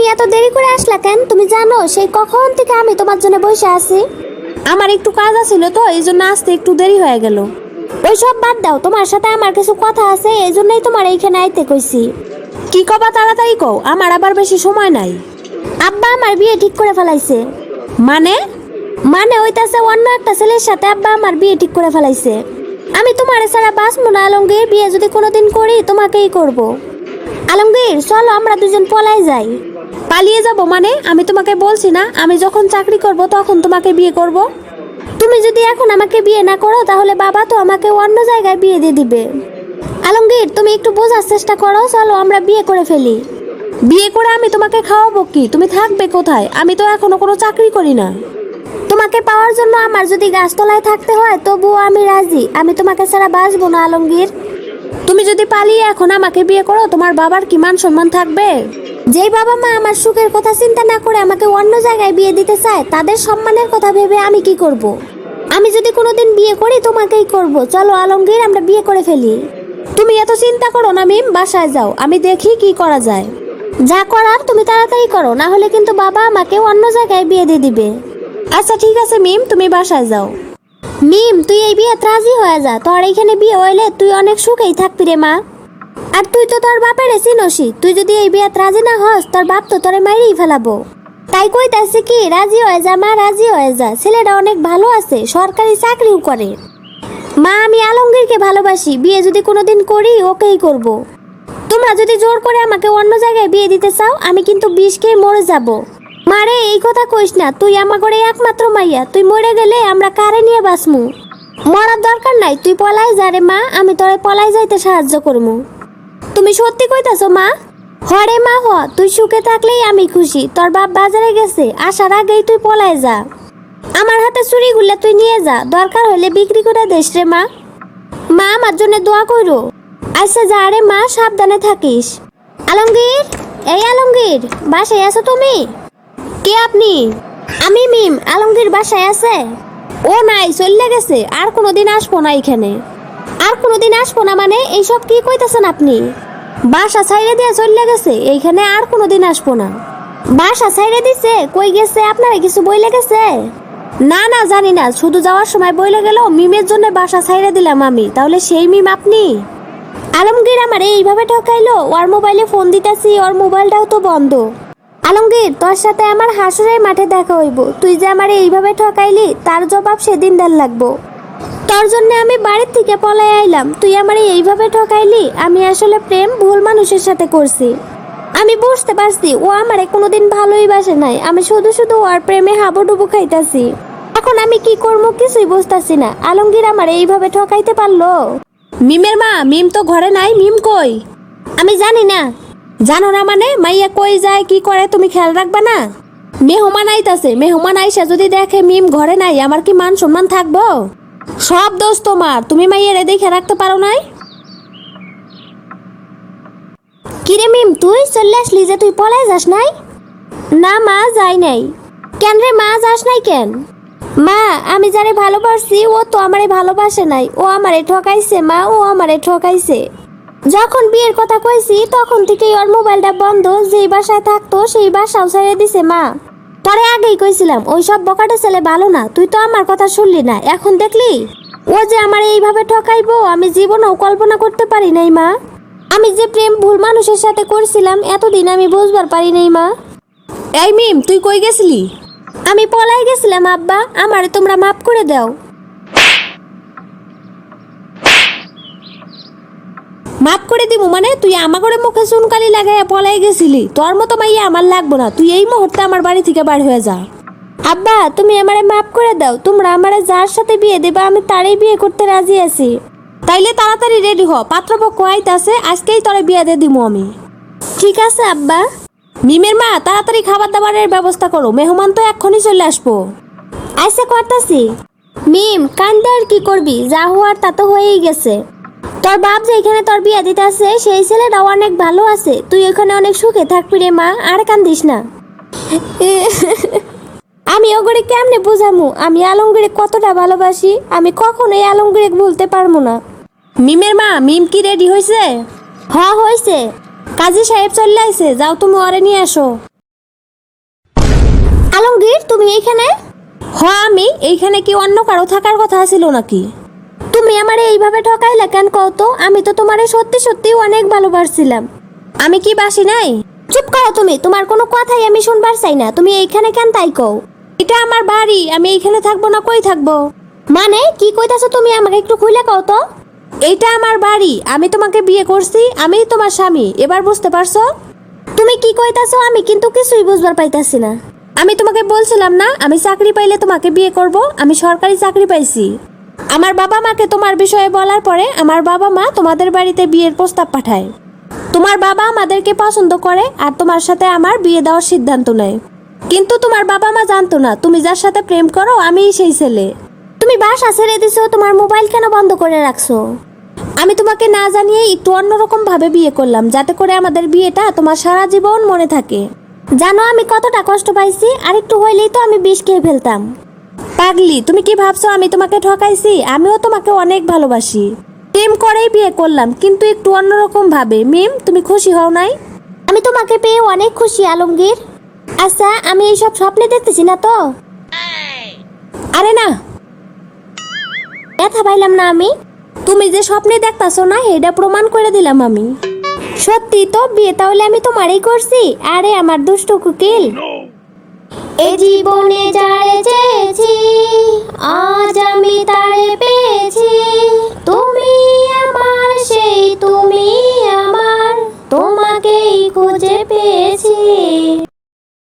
তুমি এত দেরি করে আসলা কেন? তুমি জানো, সেই কখন থেকে আমি তোমার জন্য বসে আছি। আমার একটু কাজ আছিল তো, এই জন্য আসতে একটু দেরি হয়ে গেল। ওই সব বাদ দাও, তোমার সাথে আমার কিছু কথা আছে, এই জন্যই তোমার এইখানে আইতে কইছি। কি কবা তাড়াতাড়ি কও, আমার আবার বেশি সময় নাই। আব্বা আমার বিয়ে ঠিক করে ফেলাইছে। মানে? মানে হইতাছে অন্য একটা ছেলের সাথে আব্বা আমার বিয়ে ঠিক করে ফেলাইছে। আমি তোমার ছাড়া বাঁচবো না, আলমগীর। বিয়ে যদি কোনোদিন করি, তোমাকেই করব। আলমগীর, চলো আমরা দুজন পলাই যাই। পালিয়ে যাব মানে? আমি তোমাকে বলছি না, আমি যখন চাকরি করব তখন তোমাকে বিয়ে করব। তুমি যদি এখন আমাকে বিয়ে না করো, তাহলে বাবা তো আমাকে অন্য জায়গায় বিয়ে দিয়ে দিবে। আলমগীর, তুমি একটু বোঝার চেষ্টা করো, চলো আমরা বিয়ে করে ফেলি। বিয়ে করে আমি তোমাকে খাওয়াবো কি? তুমি থাকবে কোথায়? আমি তো এখনও কোনো চাকরি করি না। তোমাকে পাওয়ার জন্য আমার যদি গাছতলায় থাকতে হয়, তবুও আমি রাজি। আমি তোমাকে ছাড়া বাঁচবো না, আলমগীর। তুমি যদি পালিয়ে এখন আমাকে বিয়ে করো, তোমার বাবার কি মান সম্মান থাকবে? যেই বাবা মা আমার সুখের কথা চিন্তা না করে আমাকে অন্য জায়গায় বিয়ে দিতে চায়, তাদের সম্মানের কথা ভেবে আমি কি করব। আমি যদি কোনোদিন বিয়ে করি, তোমাকেই করব। চলো আলমগীর, আমরা বিয়ে করে ফেলি। তুমি এত চিন্তা করো না মিম, বাসায় যাও। আমি দেখি কি করা যায়। যা করার তুমি তাড়াতাড়ি করো, না হলে কিন্তু বাবা আমাকে অন্য জায়গায় বিয়ে দিয়ে দিবে। আচ্ছা ঠিক আছে মিম, তুমি বাসায় যাও। মিম, তুই এই বিয়ে রাজি হয়ে যা। তোর এইখানে বিয়ে হইলে তুই অনেক সুখেই থাকবি রে মা। আর তুই তো তোর বাপের চিনসি। তুই যদি এই বিয়াত রাজি না হস, তোর বাপ তো তোরে মারিই ফেলাবো। তাই কইতাছে কি, রাজি হয়ে যা, মা রাজি হয়ে যা। ছেলেটা অনেক ভালো আছে, সরকারি চাকরিও করে। মা, আমি আলমগীরকে ভালোবাসি, বিয়ে যদি কোনোদিন করি, ওকেই করব। তোমরা যদি জোর করে আমাকে অন্য জায়গায় বিয়ে দিতে চাও, আমি কিন্তু বিষ খেয়ে মরে যাব। মারে এই কথা কইস না, তুই আমার ঘরে একমাত্র মাইয়া, তুই মরে গেলে আমরা কারে নিয়ে বাঁচমু? মরার দরকার নাই, তুই পলাই যা রে মা, আমি তোরে পলাই যাইতে সাহায্য করমু। তুমি সত্যি কইতাছো, মা? হরে মা হ, তুই সুখে থাকলেই আমি খুশি। তোর বাপ বাজারে গেছে, আসার আগেই তুই পলাই যা। আমার হাতে চুরিগুলা তুই নিয়ে যা, দরকার হলে বিক্রি করে দেশ রে মা। মা, আমার জন্য দোয়া কইরো আচ্ছা যা রে মা, সাবধানে থাকিস। আলমগীর, এই আলমগীর, বাসায় আছো তুমি? কে আপনি? আমি মিম, আলমগীর বাসায় আছে? ও নাই, চলে গেছে, আর কোনোদিন আসব না এখানে। আর কোনোদিন আসব না মানে এইসব কি কইতাছেন আপনি? বাসা ছাইড়ে দিয়ে চলে গেছে, এইখানে আর কোনোদিন আসব না। বাসা ছাইড়ে দিছে, কই গেছে? আপনারা কিছু বইলে গেছে? না না, জানি না। শুধু যাওয়ার সময় বইলে গেল, মিমের জন্য বাসা ছাইড়ে দিলাম আমি। তাহলে সেই মিম আপনি? আলমগীর আমার এইভাবে ঠকাইলো, ওর মোবাইলে ফোন দিতেছি, ওর মোবাইলটাও তো বন্ধ। আলমগীর, তোর সাথে আমার হাসুরের মাঠে দেখা হইব। তুই যে আমার এইভাবে ঠকাইলি, তার জবাব সেদিন দেন লাগবো। তোর জন্য আমি বাড়ির থেকে পলাই আইলাম। তুই আমার এইভাবে ঠকাইলি, আমি আসলে প্রেম ভুল মানুষের সাথে করছি। আমি বুঝতে পারছি, ও আমারে কোনোদিন ভালোই বাসে নাই। আমি শুধু শুধু ওর প্রেমে হাবুডুবু খাইতাছি। এখন আমি কি করব কিছুই বুঝতাছি না। আলমগীর আমার এইভাবে ঠকাইতে পারল? মিমের মা, মিম তো ঘরে নাই, মিম কই? আমি জানি না। জানো না মানে? মাইয়া কই যায়, কি করে, তুমি খেয়াল রাখবা না? মেহমান আইতাছে, মেহমান আইসা যদি দেখে মিম ঘরে নাই, আমার কি মান সম্মান থাকব? সব দোষ তোমার। তুমি মাইয়ারে দেখে রাখতে পারো নাই? কিরে মিম, তুই চলে আসলি যে তুই পলাই যাস নাই? না মা, যাই নাই। কেন রে মা, যাস নাই কেন? মা, আমি যারে ভালোবাসছি ও তো আমারে ভালোবাসে নাই। ও আমারে ঠকাইছে, মা, ও আমারে ঠকাইছে। যখন বিয়ের কথা কইছি, তখন থেকেই ওর মোবাইলটা বন্ধ, যেই বাসায় থাকতো, সেই বাসাও ছেড়ে দিছে মা। পরে আগেই কইছিলাম, ওই সব বকাটা ছেলে ভালো না, তুই তো আমার কথা শুনলি না, এখন দেখলি? ও যে আমার এইভাবে ঠকাইবো, আমি জীবনেও কল্পনা করতে পারি নাই, মা। আমি যে প্রেম ভুল মানুষের সাথে করছিলাম, এতদিন আমি বুঝবার পারি নাই, মা। এই মিম, তুই কই গেছিলি? আমি পলাই গেছিলাম, আব্বা, আমারে তোমরা মাফ করে দাও। মাফ করে দিব মানে তুই আমার করে মুখে চুনকালি লাগাই পলাই গেছিলি। তোর মতো মাইয়া আমার লাগবো না। তুই এই মুহূর্তে আমার বাড়ি থেকে বার হয়ে যা। আব্বা, তুমি আমারে মাফ করে দাও। তোমরা আমারে যার সাথে বিয়ে দেবে, আমি তারই বিয়ে করতে রাজি আছি। তাইলে তাড়াতাড়ি রেডি হ। পাত্রপক্ষ আইতাছে, আজকেই তোরে বিয়া দিয়ে দিব আমি। ঠিক আছে, আব্বা। মিমের মা, তাড়াতাড়ি খাবার দাবারের ব্যবস্থা করো। মেহমান তো এক্ষুনি চলে আসব। আইসা করতাছি। মিম, কান্দে আর কি করবি? যা হওয়ার তা তো হয়েই গেছে। তোর বাপ যে এখানে তোর বিয়ে দিতে আছে সেই ছেলেটা অনেক ভালো আছে। তুই এখানে অনেক সুখে থাকবি রে মা আর কান্দিস না। আমি ওগরে কেমনে বুঝামু? আমি আলমগীরে কতটা ভালোবাসি? আমি কখনোই আলমগীরে ভুলতে পারব না। মিমের মা মিম কি রেডি হয়েছে হ হয়েছে কাজী সাহেব চলে আইছে যাও তুমি ওরে নিয়ে আসো। আলমগীর তুমি এইখানে হ আমি। এইখানে কি অন্য কারও থাকার কথা ছিল নাকি? তুমি আমারে এইভাবে ঠকাইলে কেন কও তো? আমি তো তোমারে সত্যি সত্যি অনেক ভালোবাসছিলাম। আমি কি বাসি নাই? চুপ করো তুমি, তোমার কোনো কথাই আমি শুনবার চাই না। তুমি এইখানে কেন তাই কও? এটা আমার বাড়ি, আমি এইখানে থাকব না কই থাকব? মানে কি কইতাছো তুমি আমাকে একটু খুলে কও তো? এইটা আমার বাড়ি, আমি তোমাকে বিয়ে করছি, আমি তোমার স্বামী, এবার বুঝতে পারছ? তুমি কি কইতাছো আমি কিন্তু কিছুই বুঝবার পাইতাছি না। আমি তোমাকে বলছিলাম না, আমি চাকরি পাইলে তোমাকে বিয়ে করব, আমি সরকারি চাকরি পাইছি। আমার বাবা মাকে তোমার বিষয়ে বলার পরে আমার বাবা মা তোমাদের বাড়িতে বিয়ের প্রস্তাব পাঠায়। তোমার বাবা আমাদেরকে পছন্দ করে আর তোমার সাথে আমার বিয়ে দেওয়ার সিদ্ধান্ত নেয়। কিন্তু তোমার বাবা মা জানতো না, তুমি যার সাথে প্রেম করো, আমিই সেই ছেলে। তুমি বাসা ছেড়ে দিছো, তোমার মোবাইল কেন বন্ধ করে রাখছো? আমি তোমাকে না জানিয়ে একটু অন্যরকম ভাবে বিয়ে করলাম, যাতে করে আমাদের বিয়েটা তোমার সারা জীবন মনে থাকে। জানো আমি কতটা কষ্ট পাইছি আর একটু হইলেই তো আমি বিষ খেয়ে ফেলতাম। পাগলি তুমি কি ভাবছ আমি তোমাকে ঠকাইছি? আমিও তোমাকে অনেক ভালোবাসি। প্রেম করেই বিয়ে করলাম কিন্তু একটু অন্যরকম ভাবে। মিম তুমি খুশি হও নাই? আমি তোমাকে পেয়ে অনেক খুশি আলমগীর। আচ্ছা আমি এইসব স্বপ্নে দেখতেছি না তো? আরে না। ব্যথা পাইলাম না আমি। তুমি যে স্বপ্নে দেখতাছো না এটা প্রমাণ করে দিলাম আমি। সত্যি তো বিয়ে তাহলে আমি তোমারই করছি? আরে আমার দুষ্টু কুকিল। এ জীবনে যারে